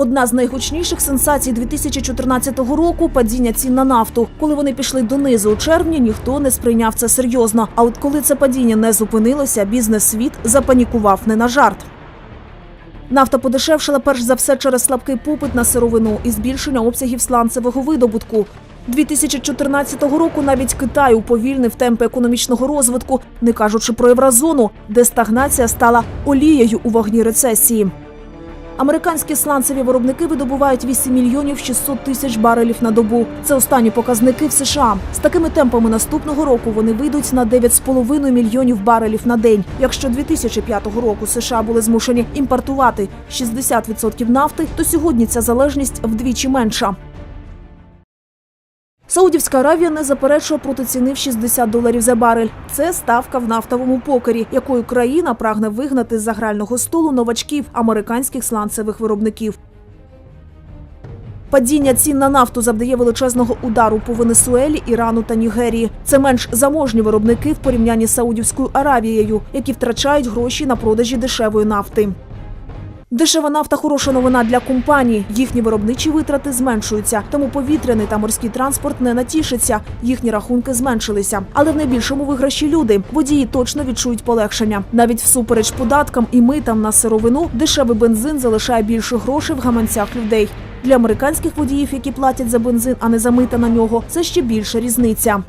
Одна з найгучніших сенсацій 2014 року падіння цін на нафту. Коли вони пішли донизу у червні, ніхто не сприйняв це серйозно. А от коли це падіння не зупинилося, бізнес-світ запанікував не на жарт. Нафта подешевшила перш за все через слабкий попит на сировину і збільшення обсягів сланцевого видобутку. 2014 року навіть Китай уповільнив темпи економічного розвитку, не кажучи про Єврозону, де стагнація стала олією у вогні рецесії. Американські сланцеві виробники видобувають 8 мільйонів 600 тисяч барелів на добу. Це останні показники в США. З такими темпами наступного року вони вийдуть на 9,5 мільйонів барелів на день. Якщо 2005 року США були змушені імпортувати 60% нафти, то сьогодні ця залежність вдвічі менша. Саудівська Аравія не заперечує проти ціни в 60 доларів за барель. Це ставка в нафтовому покері, якою країна прагне вигнати з загрального столу новачків американських сланцевих виробників. Падіння цін на нафту завдає величезного удару по Венесуелі, Ірану та Нігерії. Це менш заможні виробники в порівнянні з Саудівською Аравією, які втрачають гроші на продажі дешевої нафти. Дешева нафта хороша новина для компаній. Їхні виробничі витрати зменшуються, тому повітряний та морський транспорт не натішиться. Їхні рахунки зменшилися. Але в найбільшому виграші люди. Водії точно відчують полегшення. Навіть всупереч податкам і митам на сировину дешевий бензин залишає більше грошей в гаманцях людей. Для американських водіїв, які платять за бензин, а не за мита на нього, це ще більша різниця.